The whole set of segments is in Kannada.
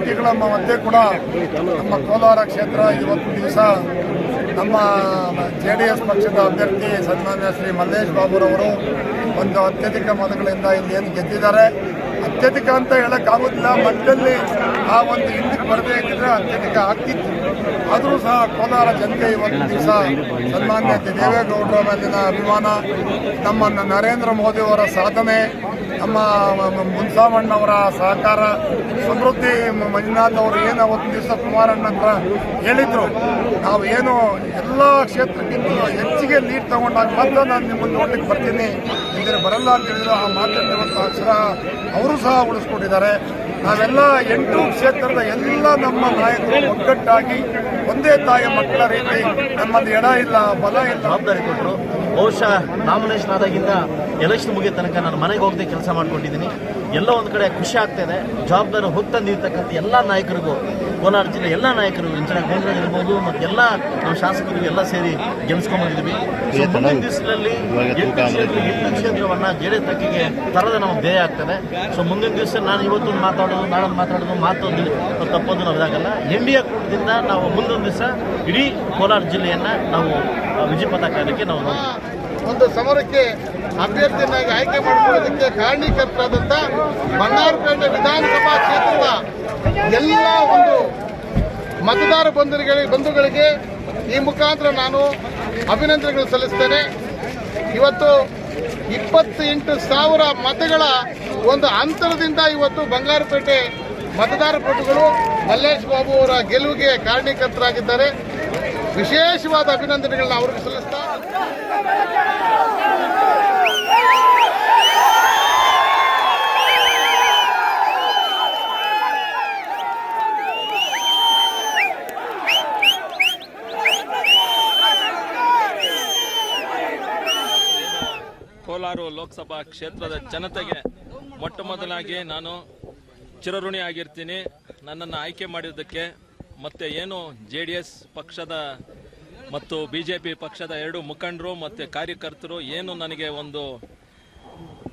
ವೈಪರೀತ್ಯಗಳ ಮಧ್ಯೆ ಕೂಡ ನಮ್ಮ ಕೋಲಾರ ಕ್ಷೇತ್ರ ಇವತ್ತು ದಿವಸ ನಮ್ಮ ಜೆ ಡಿ ಎಸ್ ಪಕ್ಷದ ಅಭ್ಯರ್ಥಿ ಸನ್ಮಾನ್ಯ ಶ್ರೀ ಮಲ್ಲೇಶ್ ಬಾಬುರವರು ಒಂದು ಅತ್ಯಧಿಕ ಮತಗಳಿಂದ ಇಲ್ಲಿ ಏನು ಗೆದ್ದಿದ್ದಾರೆ. ಅತ್ಯಧಿಕ ಅಂತ ಹೇಳೋಕ್ಕಾಗೋದಿಲ್ಲ ಮಧ್ಯದಲ್ಲಿ ಆ ಒಂದು ಹಿಂದಕ್ಕೆ ಬರಬೇಕಿದ್ರೆ ಅತ್ಯಧಿಕ ಆಗ್ತಿತ್ತು. ಆದರೂ ಸಹ ಕೋಲಾರ ಜನತೆ ಇವತ್ತು ದಿವಸ ಸನ್ಮಾನ್ಯ ದೇವೇಗೌಡರ ಮೇಲಿನ ಅಭಿಮಾನ, ನಮ್ಮ ನರೇಂದ್ರ ಮೋದಿ ಅವರ ಸಾಧನೆ ನಮ್ಮ ಮುನ್ಸಾಮಣ್ಣವರ ಸಹಕಾರ, ಸಮೃದ್ಧಿ ಮಂಜುನಾಥ್ ಅವರು ಏನು ಅವತ್ತು ದಿವಸ ಕುಮಾರಣ್ಣ ಹತ್ರ ಹೇಳಿದ್ರು. ನಾವು ಏನು ಎಲ್ಲ ಕ್ಷೇತ್ರಕ್ಕಿಂತ ಹೆಚ್ಚಿಗೆ ಲೀಡ್ ತಗೊಂಡಾಗ ಮಾತ್ರ ನಾನು ನಿಮ್ಮನ್ನು ನೋಡ್ಲಿಕ್ಕೆ ಬರ್ತೀನಿ. ಇದ್ರೆ ಬರಲ್ಲ ಅಂತ ಹೇಳಿದ್ರು. ಆ ಇವತ್ತು ಅಕ್ಷರ ಅವರು ಸಹ ಉಳಿಸ್ಕೊಂಡಿದ್ದಾರೆ ನಾವೆಲ್ಲ ಎಂಟು ಕ್ಷೇತ್ರದ ಎಲ್ಲ ನಮ್ಮ ನಾಯಕರು ಒಗ್ಗಟ್ಟಾಗಿ ಒಂದೇ ತಾಯಿಯ ಮಕ್ಕಳ ರೀತಿ ನಮ್ಮಲ್ಲಿ ಎಡ ಇಲ್ಲ, ಬಲ ಇಲ್ಲ. ಜವಾಬ್ದಾರಿ ಕೊಟ್ಟರು ಬಹುಶಃ ನಾಮಿನೇಷನ್ ಆದಾಗಿಂದ ಎಲೆಕ್ಷನ್ ಮುಗಿದ ತನಕ ನಾನು ಮನೆಗೆ ಹೋಗದೆ ಕೆಲಸ ಮಾಡ್ಕೊಂಡಿದ್ದೀನಿ. ಎಲ್ಲ ಒಂದು ಕಡೆ ಖುಷಿ ಆಗ್ತಾ ಇದೆ. ಜವಾಬ್ದಾರಿ ಹೊತ್ತಂದಿರ್ತಕ್ಕಂಥ ಎಲ್ಲ ನಾಯಕರಿಗೂ ಕೋಲಾರ ಜಿಲ್ಲೆ ಎಲ್ಲ ನಾಯಕರು ಇಂಚಿನ ಇರ್ಬೋದು ಮತ್ತು ಎಲ್ಲ ನಮ್ಮ ಶಾಸಕರು ಎಲ್ಲ ಸೇರಿ ಗೆಲ್ಸ್ಕೊಂಡ್ಬಂದಿದ್ವಿ ಸೊ ಮುಂದಿನ ದಿವಸದಲ್ಲಿ ಎಂಟು ಕ್ಷೇತ್ರ- ಎಂಟು ಕ್ಷೇತ್ರವನ್ನ ಜೆ ಡಿ ತಕ್ಕಿಗೆ ತರದ ನಮ್ಮ ಧ್ಯೇಯ ಆಗ್ತದೆ. ಸೊ ಮುಂದಿನ ದಿವಸ ನಾನು ಇವತ್ತು ಮಾತಾಡೋದು ನಾಳೆ ಮಾತಾಡೋದು ಮಾತೊಂದು ತಪ್ಪೋದು ನಾವು ಇದಾಗಲ್ಲ. ಎನ್ ಡಿ ಎ ಕೂಟದಿಂದ ನಾವು ಮುಂದೊಂದು ದಿವಸ ಇಡೀ ಕೋಲಾರ ಜಿಲ್ಲೆಯನ್ನ ನಾವು ವಿಜಯಪಥ ವಿಜಯ ಪತಾಕಕ್ಕೆ ನಾವು ಒಂದು ಸಮರಕ್ಕೆ ಅಭ್ಯರ್ಥಿಯನ್ನಾಗಿ ಆಯ್ಕೆ ಮಾಡಿಕೊಳ್ಳೋದಕ್ಕೆ ಕಾರಣೀಕರ್ತರಾದಂಥ ಬಂಗಾರಪೇಟೆ ವಿಧಾನಸಭಾ ಕ್ಷೇತ್ರದ ಮತದಾರ ಬಂಧುಗಳಿಗೆ ಬಂಧುಗಳಿಗೆ ಈ ಮುಖಾಂತರ ನಾನು ಅಭಿನಂದನೆಗಳು ಸಲ್ಲಿಸ್ತೇನೆ. ಇವತ್ತು ಇಪ್ಪತ್ತೆಂಟು ಸಾವಿರ ಮತಗಳ ಒಂದು ಅಂತರದಿಂದ ಇವತ್ತು ಬಂಗಾರಪೇಟೆ ಮತದಾರ ಪಟುಗಳು ಮಲ್ಲೇಶ್ ಬಾಬು ಅವರ ಗೆಲುವಿಗೆ ಕಾರಣೀಕರ್ತರಾಗಿದ್ದಾರೆ. ವಿಶೇಷವಾದ ಅಭಿನಂದನೆಗಳನ್ನ ಅವ್ರಿಗೆ ಸಲ್ಲಿಸ್ತಾ ಕೋಲಾರ ಲೋಕಸಭಾ ಕ್ಷೇತ್ರದ ಜನತೆಗೆ ಮೊಟ್ಟ ಮೊದಲಾಗಿ ನಾನು ಚಿರಋಣಿ ಆಗಿರ್ತೀನಿ. ನನ್ನನ್ನು ಆಯ್ಕೆ ಮಾಡಿದ್ದಕ್ಕೆ ಮತ್ತೆ ಏನು ಜೆ ಪಕ್ಷದ ಮತ್ತು ಬಿ ಜೆ ಪಿ ಪಕ್ಷದ ಎರಡು ಮುಖಂಡರು ಮತ್ತು ಕಾರ್ಯಕರ್ತರು ಏನು ನನಗೆ ಒಂದು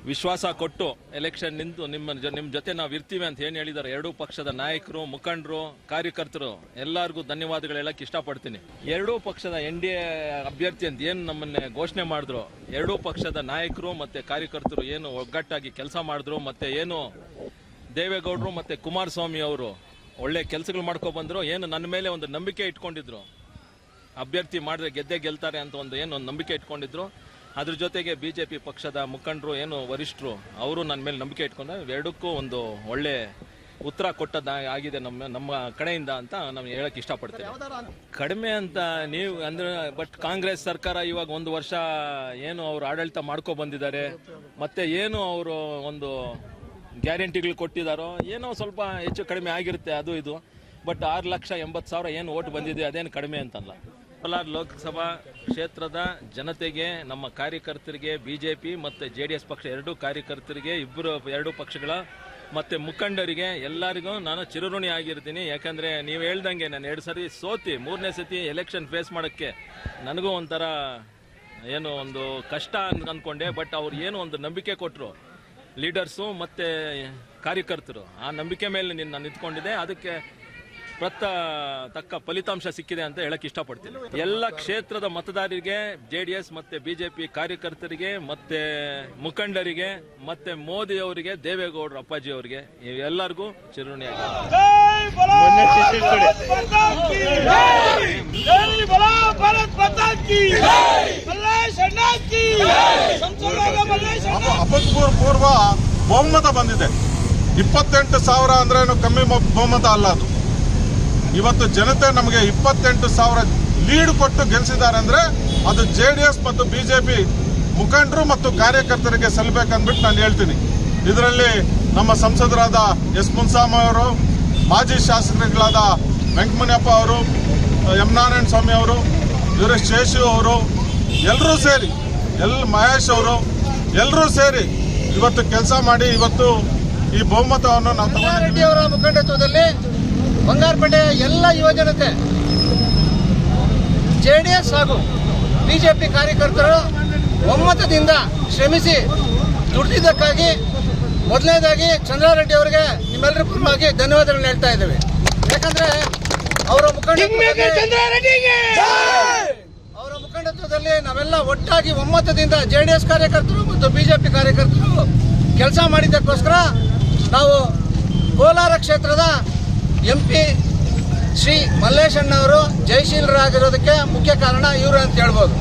ವಿಶ್ವಾಸ ಕೊಟ್ಟು ಎಲೆಕ್ಷನ್ ನಿಂತು ನಿಮ್ಮ ನಿಮ್ಮ ಜೊತೆ ನಾವು ಇರ್ತೀವಿ ಅಂತ ಏನು ಹೇಳಿದ್ದಾರೆ ಎರಡೂ ಪಕ್ಷದ ನಾಯಕರು, ಮುಖಂಡರು, ಕಾರ್ಯಕರ್ತರು, ಎಲ್ಲರಿಗೂ ಧನ್ಯವಾದಗಳು ಹೇಳಕ್ಕೆ ಇಷ್ಟಪಡ್ತೀನಿ. ಎರಡೂ ಪಕ್ಷದ ಎನ್ ಡಿ ಎ ಅಭ್ಯರ್ಥಿ ಅಂತ ಏನು ನಮ್ಮನ್ನೇ ಘೋಷಣೆ ಮಾಡಿದ್ರು? ಎರಡೂ ಪಕ್ಷದ ನಾಯಕರು ಮತ್ತು ಕಾರ್ಯಕರ್ತರು ಏನು ಒಗ್ಗಟ್ಟಾಗಿ ಕೆಲಸ ಮಾಡಿದ್ರು? ಮತ್ತು ಏನು ದೇವೇಗೌಡರು ಮತ್ತು ಕುಮಾರಸ್ವಾಮಿ ಅವರು ಒಳ್ಳೆ ಕೆಲಸಗಳು ಮಾಡ್ಕೊ ಬಂದರು? ಏನು ನನ್ನ ಮೇಲೆ ಒಂದು ನಂಬಿಕೆ ಇಟ್ಕೊಂಡಿದ್ರು? ಅಭ್ಯರ್ಥಿ ಮಾಡಿದ್ರೆ ಗೆದ್ದೆ ಗೆಲ್ತಾರೆ ಅಂತ ಒಂದು ಏನು ಒಂದು ನಂಬಿಕೆ ಇಟ್ಕೊಂಡಿದ್ರು? ಅದ್ರ ಜೊತೆಗೆ ಬಿ ಜೆ ಪಿ ಪಕ್ಷದ ಮುಖಂಡರು ಏನು ವರಿಷ್ಠರು, ಅವರು ನನ್ನ ಮೇಲೆ ನಂಬಿಕೆ ಇಟ್ಕೊಂಡು ಎರಡಕ್ಕೂ ಒಂದು ಒಳ್ಳೆ ಉತ್ತರ ಕೊಟ್ಟದ ಆಗಿದೆ ನಮ್ಮ ನಮ್ಮ ಕಡೆಯಿಂದ ಅಂತ ನಾನು ಹೇಳಕ್ಕೆ ಇಷ್ಟಪಡ್ತೇನೆ. ಕಡಿಮೆ ಅಂತ ನೀವು ಅಂದ್ರೆ ಬಟ್ ಕಾಂಗ್ರೆಸ್ ಸರ್ಕಾರ ಇವಾಗ ಒಂದು ವರ್ಷ ಏನು ಅವರು ಆಡಳಿತ ಮಾಡ್ಕೊ ಬಂದಿದ್ದಾರೆ, ಮತ್ತೆ ಏನು ಅವರು ಒಂದು ಗ್ಯಾರಂಟಿಗಳು ಕೊಟ್ಟಿದ್ದಾರೋ, ಏನೋ ಸ್ವಲ್ಪ ಹೆಚ್ಚು ಕಡಿಮೆ ಆಗಿರುತ್ತೆ ಅದು ಇದು ಬಟ್ ಆರು ಲಕ್ಷ ಎಂಬತ್ತು ಸಾವಿರ ಏನು ಓಟ್ ಬಂದಿದೆ ಅದೇನು ಕಡಿಮೆ ಅಂತಲ್ಲ. ಕೋಲಾರ ಲೋಕಸಭಾ ಕ್ಷೇತ್ರದ ಜನತೆಗೆ, ನಮ್ಮ ಕಾರ್ಯಕರ್ತರಿಗೆ ಬಿ ಜೆ ಪಿ ಮತ್ತು ಜೆ ಡಿ ಎಸ್ ಪಕ್ಷ ಎರಡೂ ಕಾರ್ಯಕರ್ತರಿಗೆ, ಇಬ್ಬರು ಎರಡೂ ಪಕ್ಷಗಳ ಮತ್ತು ಮುಖಂಡರಿಗೆ ಎಲ್ಲರಿಗೂ ನಾನು ಚಿರಋಣಿ ಆಗಿರ್ತೀನಿ. ಯಾಕಂದರೆ ನೀವು ಹೇಳ್ದಂಗೆ ನಾನು ಎರಡು ಸರಿ ಸೋತಿ, ಮೂರನೇ ಸತಿ ಎಲೆಕ್ಷನ್ ಫೇಸ್ ಮಾಡೋಕ್ಕೆ ನನಗೂ ಒಂಥರ ಏನು ಒಂದು ಕಷ್ಟ ಅಂತ ಅಂದ್ಕೊಂಡೆ ಬಟ್ ಅವ್ರು ಏನು ಒಂದು ನಂಬಿಕೆ ಕೊಟ್ಟರು ಲೀಡರ್ಸು ಮತ್ತು ಕಾರ್ಯಕರ್ತರು. ಆ ನಂಬಿಕೆ ಮೇಲೆ ನಿನ್ನ ನಾನು ಅದಕ್ಕೆ ಪ್ರತ ತಕ್ಕ ಫಲಿತಾಂಶ ಸಿಕ್ಕಿದೆ ಅಂತ ಹೇಳಕ್ ಇಷ್ಟಪಡ್ತೀನಿ. ಎಲ್ಲ ಕ್ಷೇತ್ರದ ಮತದಾರರಿಗೆ, ಜೆಡಿಎಸ್ ಮತ್ತೆ ಬಿಜೆಪಿ ಕಾರ್ಯಕರ್ತರಿಗೆ, ಮತ್ತೆ ಮುಖಂಡರಿಗೆ, ಮತ್ತೆ ಮೋದಿ ಅವರಿಗೆ, ದೇವೇಗೌಡರು ಅಪ್ಪಾಜಿ ಅವರಿಗೆ ಎಲ್ಲರಿಗೂ ಚಿರುಣಿ ಪೂರ್ವ ಬಹುಮತ ಬಂದಿದೆ. ಇಪ್ಪತ್ತೆಂಟು ಸಾವಿರ ಅಂದ್ರೆ ಕಮ್ಮಿ ಬಹುಮತ ಅಲ್ಲ ಅದು. ಇವತ್ತು ಜನತೆ ನಮಗೆ ಇಪ್ಪತ್ತೆಂಟು ಸಾವಿರ ಲೀಡ್ ಕೊಟ್ಟು ಗೆಲ್ಲಿಸಿದ್ದಾರೆ ಅಂದ್ರೆ ಅದು ಜೆ ಡಿ ಎಸ್ ಮತ್ತು ಬಿಜೆಪಿ ಮುಖಂಡರು ಮತ್ತು ಕಾರ್ಯಕರ್ತರಿಗೆ ಸಲ್ಲಬೇಕಂದ್ಬಿಟ್ಟು ನಾನು ಹೇಳ್ತೀನಿ. ಇದರಲ್ಲಿ ನಮ್ಮ ಸಂಸದರಾದ ಎಸ್ ಮುನ್ಸಾಮ ಅವರು, ಮಾಜಿ ಶಾಸಕರುಗಳಾದ ವೆಂಕಮಣಿಯಪ್ಪ ಅವರು, ಎಂ ನಾರಾಯಣ ಸ್ವಾಮಿ ಅವರು ವೀರೇಶ್ ಶೇಷು ಅವರು ಎಲ್ಲರೂ ಸೇರಿ, ಎಲ್ ಮಹೇಶ್ ಅವರು ಎಲ್ಲರೂ ಸೇರಿ ಇವತ್ತು ಕೆಲಸ ಮಾಡಿ ಇವತ್ತು ಈ ಬಹುಮತವನ್ನು ನಾವು ತಗೊಂಡಿದ್ದೀವಿ. ಬಂಗಾರಪೇಟೆಯ ಎಲ್ಲ ಯುವಜನತೆ ಜೆ ಡಿ ಎಸ್ ಹಾಗೂ ಬಿಜೆಪಿ ಕಾರ್ಯಕರ್ತರು ಒಮ್ಮತದಿಂದ ಶ್ರಮಿಸಿ ದುಡಿದಿದ್ದಕ್ಕಾಗಿ ಮೊದಲನೇದಾಗಿ ಚಂದ್ರಾರೆಡ್ಡಿ ಅವರಿಗೆ ನಿಮ್ಮೆಲ್ಲರ ಪರವಾಗಿ ಧನ್ಯವಾದಗಳನ್ನ ಹೇಳ್ತಾ ಇದ್ದೇವೆ. ಯಾಕಂದ್ರೆ ಅವರ ಮುಖಂಡ ಅವರ ಮುಖಂಡತ್ವದಲ್ಲಿ ನಾವೆಲ್ಲ ಒಟ್ಟಾಗಿ ಒಮ್ಮತದಿಂದ ಜೆ ಡಿ ಎಸ್ ಕಾರ್ಯಕರ್ತರು ಮತ್ತು ಬಿಜೆಪಿ ಕಾರ್ಯಕರ್ತರು ಕೆಲಸ ಮಾಡಿದ್ದಕ್ಕೋಸ್ಕರ ನಾವು ಕೋಲಾರ ಕ್ಷೇತ್ರದ ಎಂ ಪಿ ಶ್ರೀ ಮಲ್ಲೇಶಣ್ಣವರು ಜಯಶೀಲರಾಗಿರೋದಕ್ಕೆ ಮುಖ್ಯ ಕಾರಣ ಇವರು ಅಂತ ಹೇಳ್ಬೋದು.